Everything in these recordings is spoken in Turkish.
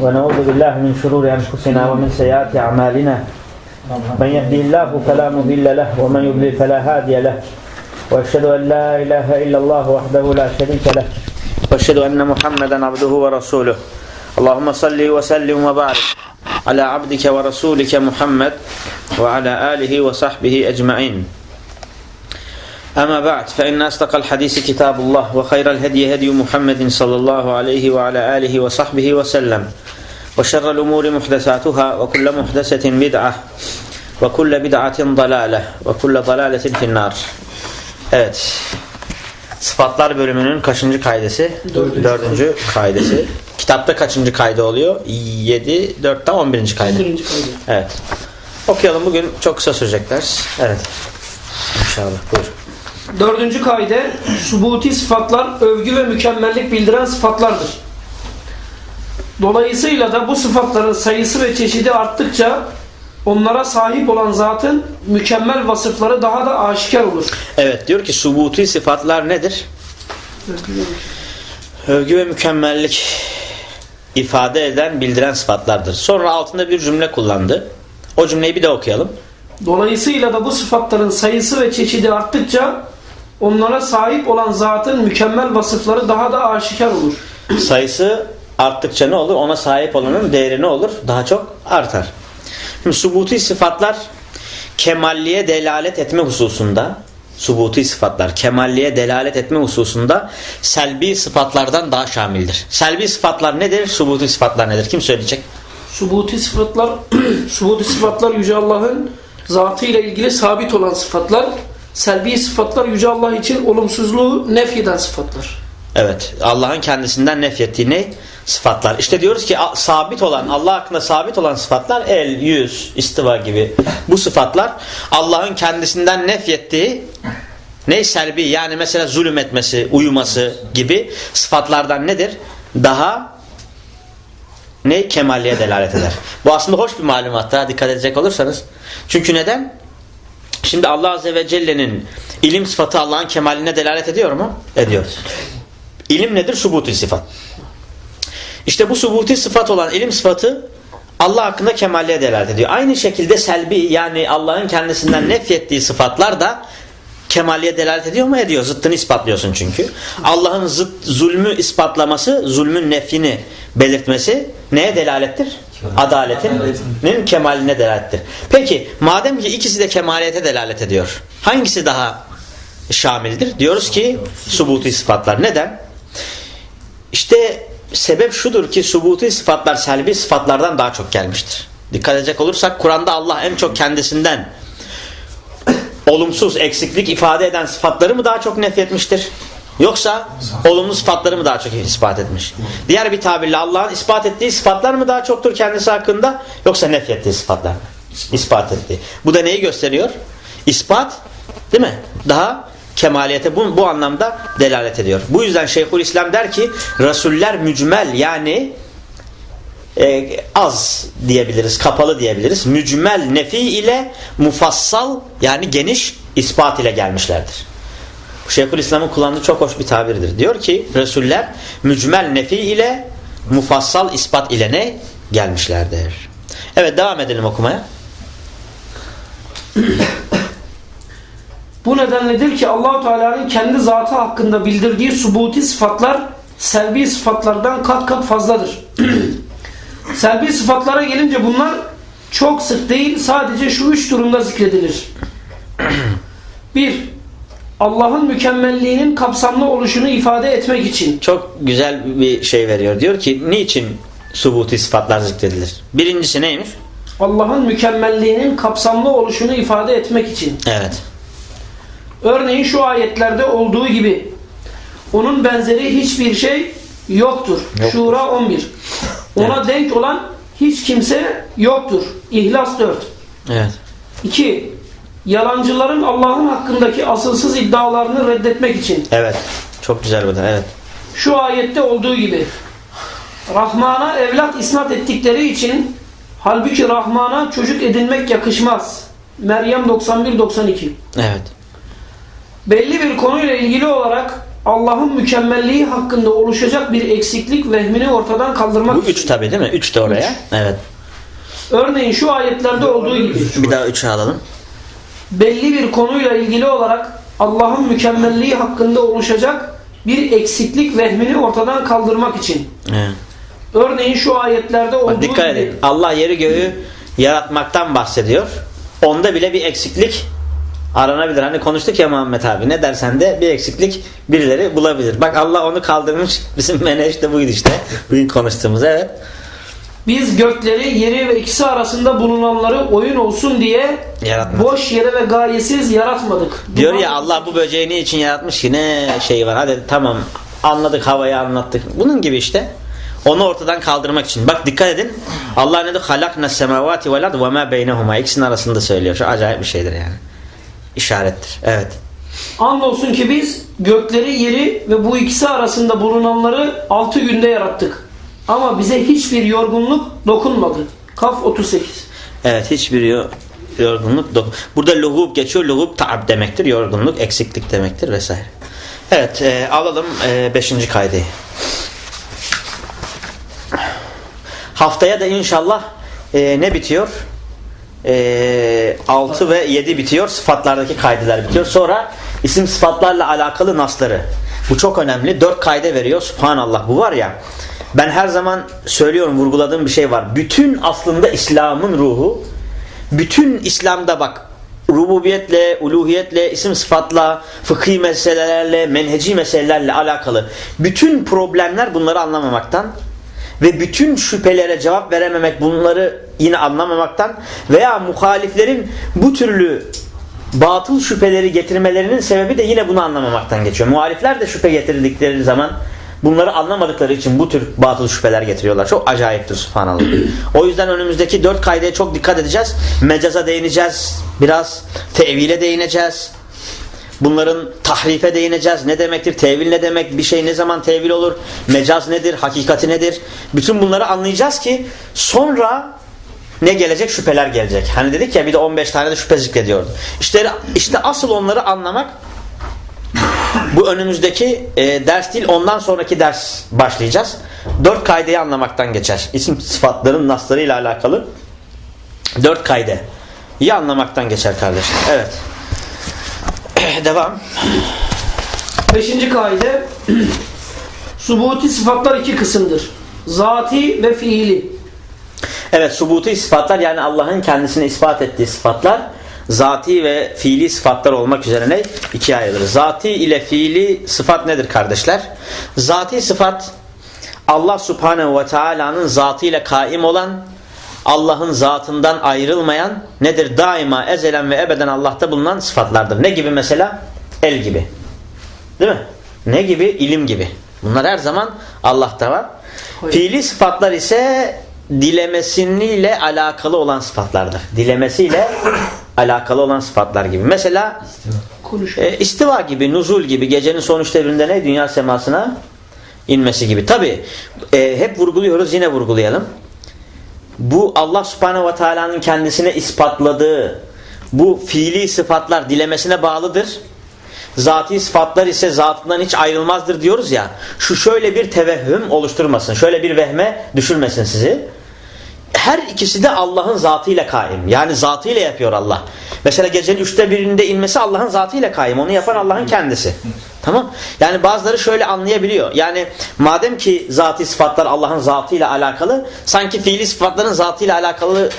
ونعوذ بالله من شرور أنفسنا ومن سيئات أعمالنا. من يهدي الله فلا مضل له ومن يضلل فلا هادي له. وأشهد أن لا إله إلا الله وحده لا شريك له. وأشهد أن محمدا عبده ورسوله. اللهم صل وسلم وبارك على عبدك ورسولك محمد وعلى آله وصحبه أجمعين. أما بعد فإن أصدق الحديث كتاب الله وخير الهدي هدي محمد صلى الله عليه وعلى آله وصحبه وسلم وشر الأمور محدثاتها وكل محدثة بدعة وكل بدعة ضلالة وكل ضلالة في النار Evet. Sıfatlar bölümünün kaçıncı kaidesi? Dördüncü. Dördüncü kaidesi. Kitapta kaçıncı kaydı oluyor? 7, 4'ten 11. kaydı. Birinci kaydı. Evet. Okuyalım bugün çok kısa sürecek ders. Evet. İnşallah. Buyur. Dördüncü kaide subuti sıfatlar övgü ve mükemmellik bildiren sıfatlardır. Dolayısıyla da bu sıfatların sayısı ve çeşidi arttıkça onlara sahip olan zatın mükemmel vasıfları daha da aşikar olur. Evet diyor ki subuti sıfatlar nedir? Övgü ve mükemmellik ifade eden, bildiren sıfatlardır. Sonra altında bir cümle kullandı. O cümleyi bir de okuyalım. Dolayısıyla da bu sıfatların sayısı ve çeşidi arttıkça onlara sahip olan zatın mükemmel vasıfları daha da aşikar olur. Sayısı arttıkça ne olur? Ona sahip olanın değeri ne olur? Daha çok artar. Şimdi subuti sıfatlar kemalliğe delalet etme hususunda subuti sıfatlar kemalliğe delalet etme hususunda selbi sıfatlardan daha şamildir. Selbi sıfatlar nedir? Subuti sıfatlar nedir? Kim söyleyecek? Subuti sıfatlar subuti sıfatlar yüce Allah'ın zatı ile ilgili sabit olan sıfatlar. Selbi sıfatlar yüce Allah için olumsuzluğu nefyeden sıfatlar. Evet. Allah'ın kendisinden nefyettiği ne? Sıfatlar. İşte diyoruz ki sabit olan, Allah hakkında sabit olan sıfatlar el, yüz, istiva gibi bu sıfatlar Allah'ın kendisinden nefyettiği ne? Selbi yani mesela zulüm etmesi, uyuması gibi sıfatlardan nedir? Daha ne? Kemalliğe delalet eder. Bu aslında hoş bir malumat daha dikkat edecek olursanız. Çünkü neden? Şimdi Allah Azze ve Celle'nin ilim sıfatı Allah'ın kemaline delalet ediyor mu? Ediyor. İlim nedir? Subuti sıfat. İşte bu subuti sıfat olan ilim sıfatı Allah hakkında kemalliğe delalet ediyor. Aynı şekilde selbi yani Allah'ın kendisinden nefyettiği sıfatlar da kemalliğe delalet ediyor mu? Ediyor. Zıttını ispatlıyorsun çünkü. Allah'ın zıt, zulmü ispatlaması, zulmün nefini belirtmesi neye delalettir? Adaletinin kemaline delalettir. Peki madem ki ikisi de kemaliyete delalet ediyor. Hangisi daha şamildir? Diyoruz ki subuti sıfatlar. Neden? İşte sebep şudur ki subuti sıfatlar selbi sıfatlardan daha çok gelmiştir. Dikkat edecek olursak Kur'an'da Allah en çok kendisinden olumsuz, eksiklik ifade eden sıfatları mı daha çok nefretmiştir? Yoksa olumlu sıfatları mı daha çok ispat etmiş? Diğer bir tabirle Allah'ın ispat ettiği sıfatlar mı daha çoktur kendisi hakkında? Yoksa nefrettiği sıfatlar mı? İspat ettiği. Bu da neyi gösteriyor? İspat değil mi? Daha kemaliyete bu, bu anlamda delalet ediyor. Bu yüzden Şeyhülislam der ki Resuller mücmel yani e, az diyebiliriz, kapalı diyebiliriz. Mücmel nefi ile mufassal yani geniş ispat ile gelmişlerdir. Şeyhülislam'ın kullandığı çok hoş bir tabirdir. Diyor ki Resuller mücmel nefi ile mufassal ispat ile ne? Gelmişlerdir. Evet devam edelim okumaya. Bu nedenledir ki Allahu Teala'nın kendi zatı hakkında bildirdiği subuti sıfatlar selbi sıfatlardan kat kat fazladır. selbi sıfatlara gelince bunlar çok sık değil sadece şu üç durumda zikredilir. 1. Allah'ın mükemmelliğinin kapsamlı oluşunu ifade etmek için. Çok güzel bir şey veriyor. Diyor ki niçin subuti sıfatlar zikredilir? Birincisi neymiş? Allah'ın mükemmelliğinin kapsamlı oluşunu ifade etmek için. Evet. Örneğin şu ayetlerde olduğu gibi onun benzeri hiçbir şey yoktur. Yoktur. Şura 11. Ona denk olan hiç kimse yoktur. İhlas 4. Evet. 2. Yalancıların Allah'ın hakkındaki asılsız iddialarını reddetmek için. Evet. Çok güzel bu da. Evet. Şu ayette olduğu gibi Rahman'a evlat isnat ettikleri için halbuki Rahman'a çocuk edinmek yakışmaz. Meryem 91-92 Evet. belli bir konuyla ilgili olarak Allah'ın mükemmelliği hakkında oluşacak bir eksiklik vehmini ortadan kaldırmak Bu için. üç tabi değil mi? Üç de oraya. Evet. Örneğin şu ayetlerde olduğu gibi Bir daha üçü alalım. Belli bir konuyla ilgili olarak Allah'ın mükemmelliği hakkında oluşacak bir eksiklik vehmini ortadan kaldırmak için. Evet. Örneğin şu ayetlerde olduğu Bak dikkat gibi edin. Allah yeri göğü yaratmaktan bahsediyor. Onda bile bir eksiklik aranabilir. Hani konuştuk ya Muhammed abi. Ne dersen de bir eksiklik birileri bulabilir. Bak Allah onu kaldırmış. Bizim menaj de buydu işte. Bugün konuştuğumuz evet. Biz gökleri, yeri ve ikisi arasında bulunanları oyun olsun diye Yaratmadık. boş yere ve gayesiz yaratmadık. Diyor Duman- ya Allah bu böceği ne için yaratmış ki ne şey var. Hadi tamam anladık havayı anlattık. Bunun gibi işte. Onu ortadan kaldırmak için. Bak dikkat edin. Allah ne diyor? Halakna semavati vel ard ve ma beynehuma. İkisinin arasında söylüyor. Şu acayip bir şeydir yani. İşarettir. Evet. Andolsun ki biz gökleri, yeri ve bu ikisi arasında bulunanları altı günde yarattık. Ama bize hiçbir yorgunluk dokunmadı. Kaf 38. Evet hiçbir yo- yorgunluk yok. Burada luhub geçiyor. Luhub taab demektir. Yorgunluk, eksiklik demektir vesaire. Evet e, alalım 5. kaydeyi. Haftaya da inşallah e, ne bitiyor? E, 6 ve 7 bitiyor. Sıfatlardaki kaydeler bitiyor. Sonra isim sıfatlarla alakalı nasları. Bu çok önemli. 4 kayde veriyor. Subhanallah bu var ya. Ben her zaman söylüyorum vurguladığım bir şey var. Bütün aslında İslam'ın ruhu bütün İslam'da bak rububiyetle, uluhiyetle, isim sıfatla, fıkhi meselelerle, menheci meselelerle alakalı bütün problemler bunları anlamamaktan ve bütün şüphelere cevap verememek bunları yine anlamamaktan veya muhaliflerin bu türlü batıl şüpheleri getirmelerinin sebebi de yine bunu anlamamaktan geçiyor. Muhalifler de şüphe getirdikleri zaman bunları anlamadıkları için bu tür batıl şüpheler getiriyorlar. Çok acayiptir subhanallah. o yüzden önümüzdeki dört kaydaya çok dikkat edeceğiz. Mecaza değineceğiz. Biraz tevile değineceğiz. Bunların tahrife değineceğiz. Ne demektir? Tevil ne demek? Bir şey ne zaman tevil olur? Mecaz nedir? Hakikati nedir? Bütün bunları anlayacağız ki sonra ne gelecek? Şüpheler gelecek. Hani dedik ya bir de 15 tane de şüphe zikrediyordu. İşte, işte asıl onları anlamak bu önümüzdeki e, ders değil ondan sonraki ders başlayacağız. Dört kaydeyi anlamaktan geçer. İsim sıfatların naslarıyla alakalı dört kayde. İyi anlamaktan geçer kardeşler. Evet. Devam. Beşinci kaide Subuti sıfatlar iki kısımdır. Zati ve fiili. Evet subuti sıfatlar yani Allah'ın kendisine ispat ettiği sıfatlar zati ve fiili sıfatlar olmak üzere ne? ikiye ayrılır. Zati ile fiili sıfat nedir kardeşler? Zati sıfat Allah subhanehu ve teala'nın zatıyla kaim olan Allah'ın zatından ayrılmayan nedir? Daima ezelen ve ebeden Allah'ta bulunan sıfatlardır. Ne gibi mesela? El gibi. Değil mi? Ne gibi? İlim gibi. Bunlar her zaman Allah'ta var. Hayır. Fiili sıfatlar ise dilemesiyle alakalı olan sıfatlardır. Dilemesiyle alakalı olan sıfatlar gibi. Mesela Konuş. e, istiva gibi, nuzul gibi gecenin son üçte birinde ne? Dünya semasına inmesi gibi. Tabi hep vurguluyoruz yine vurgulayalım. Bu Allah subhanehu ve teala'nın kendisine ispatladığı bu fiili sıfatlar dilemesine bağlıdır. Zati sıfatlar ise zatından hiç ayrılmazdır diyoruz ya. Şu şöyle bir tevehhüm oluşturmasın. Şöyle bir vehme düşürmesin sizi. Her ikisi de Allah'ın zatıyla kaim. Yani zatıyla yapıyor Allah. Mesela gecenin üçte birinde inmesi Allah'ın zatıyla kaim. Onu yapan Allah'ın kendisi. Tamam. Yani bazıları şöyle anlayabiliyor. Yani madem ki zati sıfatlar Allah'ın zatıyla alakalı sanki fiili sıfatların zatıyla alakalı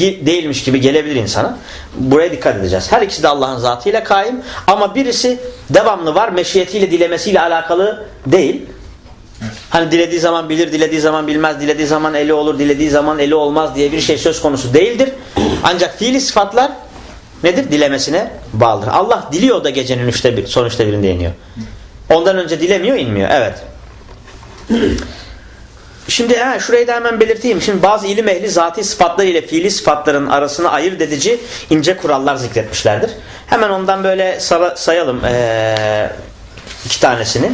değilmiş gibi gelebilir insana. Buraya dikkat edeceğiz. Her ikisi de Allah'ın zatıyla kaim ama birisi devamlı var meşiyetiyle dilemesiyle alakalı değil. Hani dilediği zaman bilir, dilediği zaman bilmez, dilediği zaman eli olur, dilediği zaman eli olmaz diye bir şey söz konusu değildir. Ancak fiili sıfatlar nedir? Dilemesine bağlıdır. Allah diliyor da gecenin üçte bir, son üçte birinde iniyor. Ondan önce dilemiyor, inmiyor. Evet. Şimdi he, şurayı da hemen belirteyim. Şimdi bazı ilim ehli zati sıfatlar ile fiili sıfatların arasını ayırt edici ince kurallar zikretmişlerdir. Hemen ondan böyle sayalım ee, iki tanesini.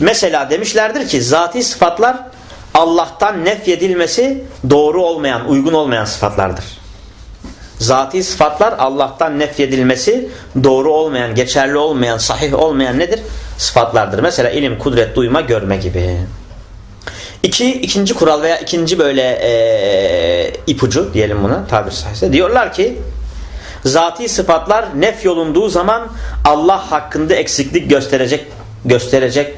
Mesela demişlerdir ki zati sıfatlar Allah'tan nefyedilmesi doğru olmayan, uygun olmayan sıfatlardır. Zati sıfatlar Allah'tan nefyedilmesi doğru olmayan, geçerli olmayan, sahih olmayan nedir? sıfatlardır. Mesela ilim, kudret, duyma, görme gibi. İki, ikinci kural veya ikinci böyle e, ipucu diyelim buna tabir sahipse. Diyorlar ki zati sıfatlar nef yolunduğu zaman Allah hakkında eksiklik gösterecek gösterecek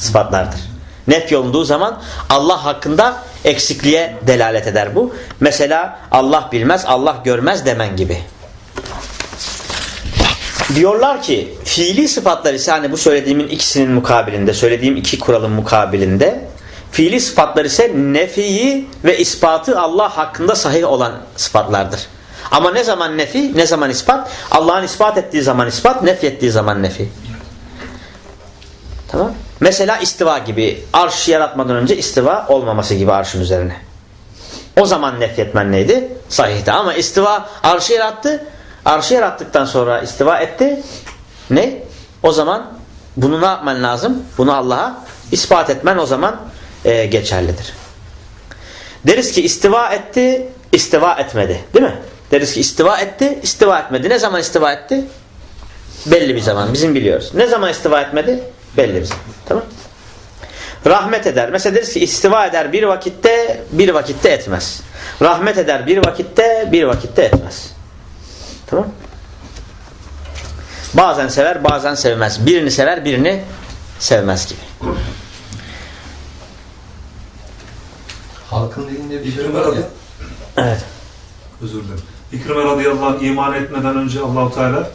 sıfatlardır. Nef yolunduğu zaman Allah hakkında eksikliğe delalet eder bu. Mesela Allah bilmez, Allah görmez demen gibi. Diyorlar ki fiili sıfatlar ise hani bu söylediğimin ikisinin mukabilinde, söylediğim iki kuralın mukabilinde fiili sıfatlar ise nefiyi ve ispatı Allah hakkında sahih olan sıfatlardır. Ama ne zaman nefi, ne zaman ispat? Allah'ın ispat ettiği zaman ispat, nef ettiği zaman nefi. Tamam? Mesela istiva gibi. Arş yaratmadan önce istiva olmaması gibi arşın üzerine. O zaman nefyetmen neydi? Sahihti. Ama istiva arşı yarattı. Arşı yarattıktan sonra istiva etti. Ne? O zaman bunu ne yapman lazım? Bunu Allah'a ispat etmen o zaman e, geçerlidir. Deriz ki istiva etti, istiva etmedi. Değil mi? Deriz ki istiva etti, istiva etmedi. Ne zaman istiva etti? Belli bir zaman. Bizim biliyoruz. Ne zaman istiva etmedi? Belli bir zaman. Tamam Rahmet eder. Mesela deriz ki istiva eder bir vakitte, bir vakitte etmez. Rahmet eder bir vakitte, bir vakitte etmez. Tamam Bazen sever, bazen sevmez. Birini sever, birini sevmez gibi. Halkın dilinde bir şey var ya. Evet. özür dilerim. İkrime radıyallahu anh iman etmeden önce Allahu Teala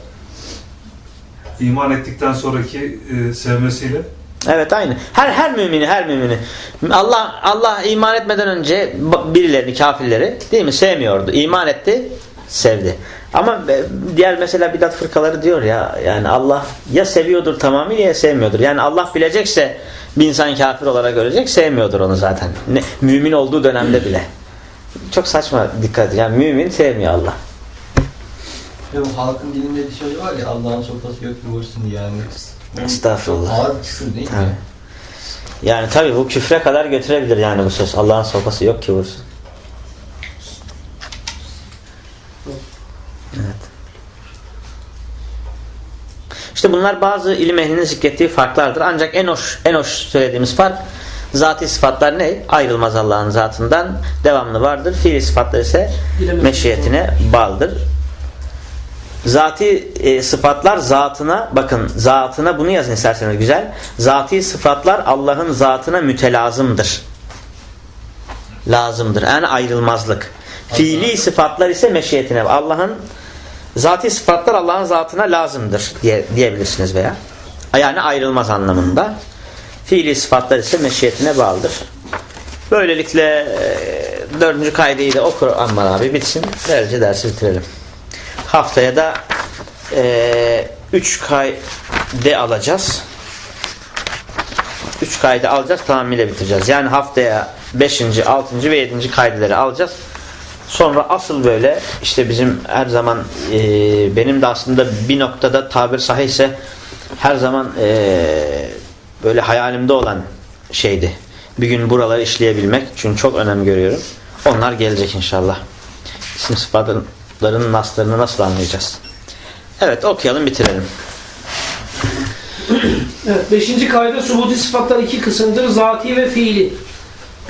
iman ettikten sonraki e, sevmesiyle Evet aynı. Her her mümini her mümini Allah Allah iman etmeden önce birilerini kafirleri değil mi sevmiyordu. İman etti, sevdi. Ama diğer mesela bidat fırkaları diyor ya yani Allah ya seviyordur tamamıyla ya sevmiyordur. Yani Allah bilecekse bir insan kafir olarak görecek sevmiyordur onu zaten. Ne, mümin olduğu dönemde bile. Çok saçma dikkat. Yani mümin sevmiyor Allah. Bu halkın dilinde bir söz var ya Allah'ın sopası yok ki vursun yani. Estağfurullah. Ağır küfür değil mi? Tabii. Yani tabi bu küfre kadar götürebilir yani bu söz. Allah'ın sopası yok ki vursun. Evet. İşte bunlar bazı ilim ehlinin zikrettiği farklardır. Ancak en hoş, en hoş söylediğimiz fark zati sıfatlar ne? Ayrılmaz Allah'ın zatından devamlı vardır. Fiili sıfatlar ise meşiyetine bağlıdır. Zati e, sıfatlar zatına bakın zatına bunu yazın isterseniz güzel. Zati sıfatlar Allah'ın zatına mütelazımdır. Lazımdır. Yani ayrılmazlık. Fiili sıfatlar ise meşiyetine. Allah'ın zati sıfatlar Allah'ın zatına lazımdır diye, diyebilirsiniz veya. Yani ayrılmaz anlamında. Fiili sıfatlar ise meşiyetine bağlıdır. Böylelikle e, dördüncü kaydeyi de okur Ammar abi bitsin. Böylece dersi bitirelim. Haftaya da 3 kayde alacağız. 3 kaydı alacağız tamamıyla bitireceğiz. Yani haftaya 5. 6. ve 7. kaydeleri alacağız. Sonra asıl böyle işte bizim her zaman e, benim de aslında bir noktada tabir sahihse her zaman e, böyle hayalimde olan şeydi. Bir gün buraları işleyebilmek. Çünkü çok önem görüyorum. Onlar gelecek inşallah. İsim sıfatların naslarını nasıl anlayacağız? Evet okuyalım bitirelim. Evet, beşinci kaide subuti sıfatlar iki kısımdır. Zati ve fiili.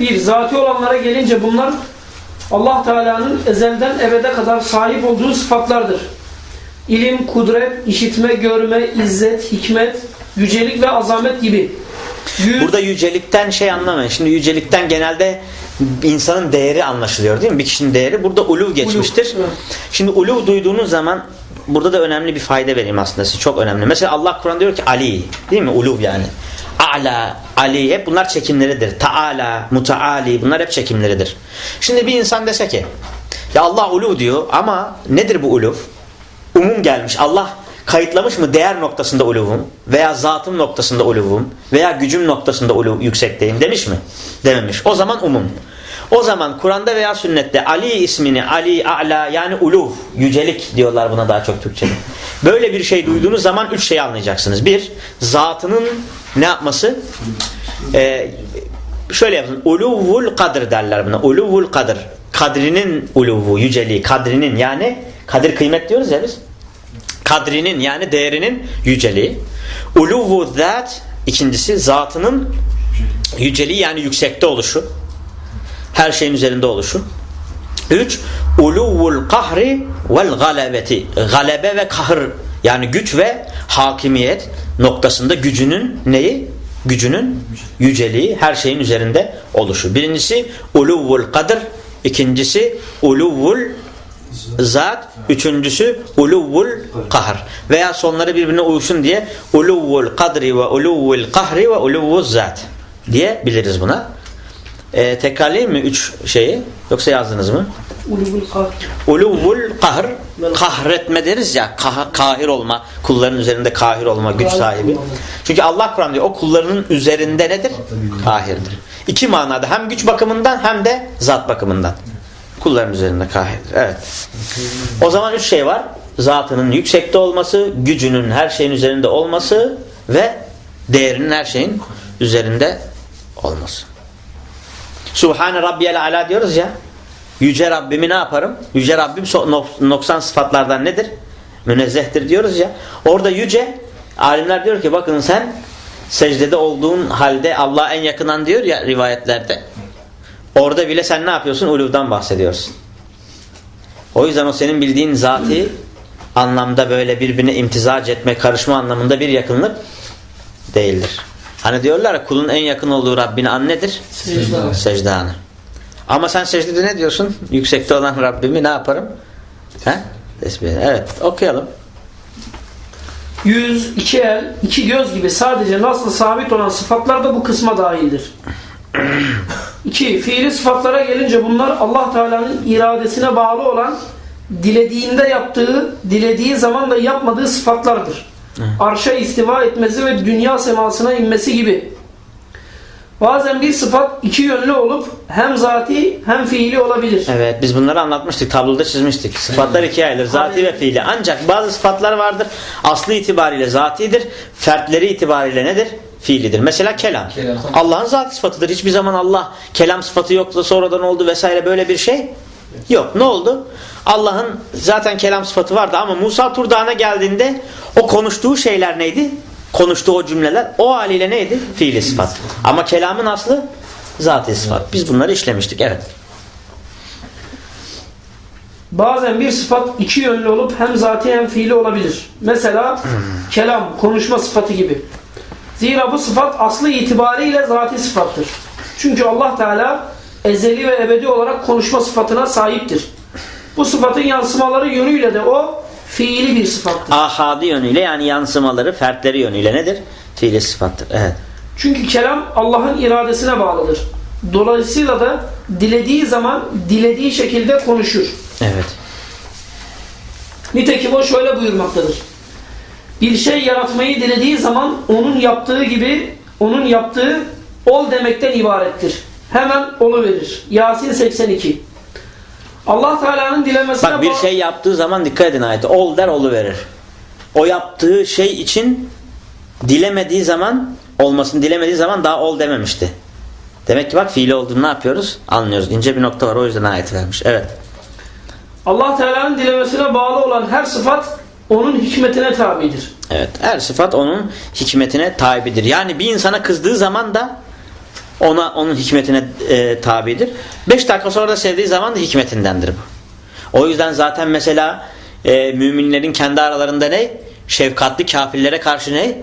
Bir, zati olanlara gelince bunlar Allah Teala'nın ezelden ebede kadar sahip olduğu sıfatlardır. İlim, kudret, işitme, görme, izzet, hikmet, yücelik ve azamet gibi. Yüz, Burada yücelikten şey anlamayın. Şimdi yücelikten genelde insanın değeri anlaşılıyor değil mi? Bir kişinin değeri. Burada uluv geçmiştir. evet. Şimdi uluv duyduğunuz zaman burada da önemli bir fayda vereyim aslında size. Çok önemli. Mesela Allah Kur'an diyor ki Ali. Değil mi? Uluv yani. A'la, Ali hep bunlar çekimleridir. Taala, mutaali bunlar hep çekimleridir. Şimdi bir insan dese ki ya Allah uluv diyor ama nedir bu uluv? Umum gelmiş. Allah kayıtlamış mı değer noktasında uluvum veya zatım noktasında uluvum veya gücüm noktasında uluv yüksekteyim demiş mi? Dememiş. O zaman umum. O zaman Kur'an'da veya sünnette Ali ismini Ali, A'la yani uluv, yücelik diyorlar buna daha çok Türkçe'de. Böyle bir şey duyduğunuz zaman üç şey anlayacaksınız. Bir, zatının ne yapması? Ee, şöyle yapın. Uluvul kadir derler buna. Uluvul kadir. Kadrinin uluvu, yüceliği, kadrinin yani kadir kıymet diyoruz ya biz. Kadrinin yani değerinin yüceliği. Uluvu zat ikincisi zatının yüceliği yani yüksekte oluşu. Her şeyin üzerinde oluşu. Üç, uluvul kahri vel galebeti. Galebe ve kahır yani güç ve hakimiyet noktasında gücünün neyi? Gücünün yüceliği her şeyin üzerinde oluşu. Birincisi uluvul kadir. ikincisi uluvul zat. Üçüncüsü uluvul kahr. Veya sonları birbirine uyuşun diye uluvul kadri ve uluvul kahri ve uluvul zat diye biliriz buna. Ee, tekrarlayayım mı üç şeyi? Yoksa yazdınız mı? Ulubul kahr. Uluvul kahr kahretme deriz ya kah kahir olma kulların üzerinde kahir olma güç sahibi. Çünkü Allah Kur'an diyor o kullarının üzerinde nedir? Kahirdir. İki manada hem güç bakımından hem de zat bakımından. Kulların üzerinde kahirdir. Evet. O zaman üç şey var. Zatının yüksekte olması, gücünün her şeyin üzerinde olması ve değerinin her şeyin üzerinde olması. Subhane Rabbiyel Ala diyoruz ya. Yüce Rabbimi ne yaparım? Yüce Rabbim so- nok- noksan sıfatlardan nedir? Münezzehtir diyoruz ya. Orada yüce alimler diyor ki bakın sen secdede olduğun halde Allah'a en yakınan diyor ya rivayetlerde. Orada bile sen ne yapıyorsun? Uluvdan bahsediyorsun. O yüzden o senin bildiğin zati anlamda böyle birbirine imtizac etme, karışma anlamında bir yakınlık değildir. Hani diyorlar ya kulun en yakın olduğu Rabbine an nedir? Secde. Secde anı. Ama sen secdede ne diyorsun? Yüksekte olan Rabbimi ne yaparım? He? Tesbih. Evet okuyalım. Yüz, iki el, iki göz gibi sadece nasıl sabit olan sıfatlar da bu kısma dahildir. İki, fiili sıfatlara gelince bunlar Allah Teala'nın iradesine bağlı olan dilediğinde yaptığı, dilediği zaman da yapmadığı sıfatlardır. Arşa istiva etmesi ve dünya semasına inmesi gibi. Bazen bir sıfat iki yönlü olup hem zati hem fiili olabilir. Evet biz bunları anlatmıştık. Tabloda çizmiştik. Sıfatlar ikiye ayrılır. Zati ve fiili. Ancak bazı sıfatlar vardır. Aslı itibariyle zatidir. Fertleri itibariyle nedir? Fiilidir. Mesela kelam. Kelam. Allah'ın zat sıfatıdır. Hiçbir zaman Allah kelam sıfatı yoktu sonradan oldu vesaire böyle bir şey yok. Ne oldu? Allah'ın zaten kelam sıfatı vardı ama Musa Tur Dağı'na geldiğinde o konuştuğu şeyler neydi? Konuştuğu o cümleler o haliyle neydi? Fiili sıfat. Ama kelamın aslı zati sıfat. Biz bunları işlemiştik. Evet. Bazen bir sıfat iki yönlü olup hem zati hem fiili olabilir. Mesela kelam, konuşma sıfatı gibi. Zira bu sıfat aslı itibariyle zati sıfattır. Çünkü Allah Teala ezeli ve ebedi olarak konuşma sıfatına sahiptir. Bu sıfatın yansımaları yönüyle de o fiili bir sıfattır. ahadi yönüyle yani yansımaları, fertleri yönüyle nedir? Fiili sıfattır. Evet. Çünkü kelam Allah'ın iradesine bağlıdır. Dolayısıyla da dilediği zaman dilediği şekilde konuşur. Evet. Nitekim o şöyle buyurmaktadır. Bir şey yaratmayı dilediği zaman onun yaptığı gibi onun yaptığı ol demekten ibarettir. Hemen olu verir. Yasin 82. Allah Teala'nın dilemesine Bak bir şey yaptığı zaman dikkat edin ayete. Ol der olu verir. O yaptığı şey için dilemediği zaman olmasını dilemediği zaman daha ol dememişti. Demek ki bak fiili olduğunu ne yapıyoruz? Anlıyoruz. İnce bir nokta var o yüzden ayet vermiş. Evet. Allah Teala'nın dilemesine bağlı olan her sıfat onun hikmetine tabidir. Evet. Her sıfat onun hikmetine tabidir. Yani bir insana kızdığı zaman da ona onun hikmetine e, tabidir. Beş dakika sonra da sevdiği zaman da hikmetindendir bu. O yüzden zaten mesela e, müminlerin kendi aralarında ne? Şefkatli kafirlere karşı ne?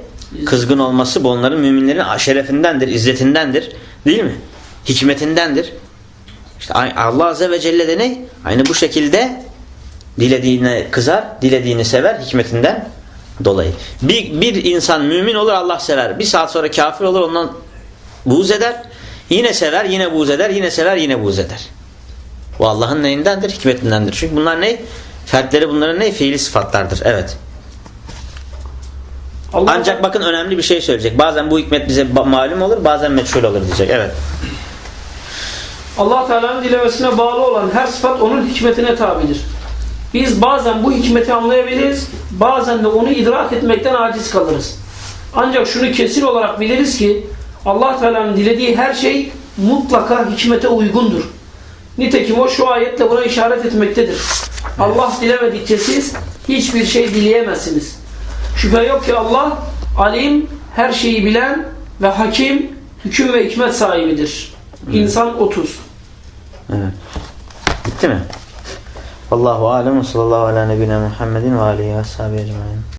Kızgın olması bu onların müminlerin şerefindendir, izzetindendir. Değil mi? Hikmetindendir. İşte Allah Azze ve Celle de ne? Aynı bu şekilde dilediğine kızar, dilediğini sever hikmetinden dolayı. Bir, bir insan mümin olur Allah sever. Bir saat sonra kafir olur ondan buğz eder. Yine sever, yine buğz eder, yine sever, yine buğz eder. Bu Allah'ın neyindendir? Hikmetindendir. Çünkü bunlar ne? Fertleri bunların ne? Fiili sıfatlardır. Evet. Allah Ancak bakın önemli bir şey söyleyecek. Bazen bu hikmet bize malum olur, bazen meçhul olur diyecek. Evet. Allah Teala'nın dilemesine bağlı olan her sıfat onun hikmetine tabidir. Biz bazen bu hikmeti anlayabiliriz, bazen de onu idrak etmekten aciz kalırız. Ancak şunu kesin olarak biliriz ki Allah Teala'nın dilediği her şey mutlaka hikmete uygundur. Nitekim o şu ayetle buna işaret etmektedir. Allah dilemedikçe siz hiçbir şey dileyemezsiniz. Şüphe yok ki Allah alim, her şeyi bilen ve hakim, hüküm ve hikmet sahibidir. İnsan 30. Evet. Bitti mi? Allahu alem sallallahu ala nebine Muhammedin ve alihi ve sahabe ecmaîn.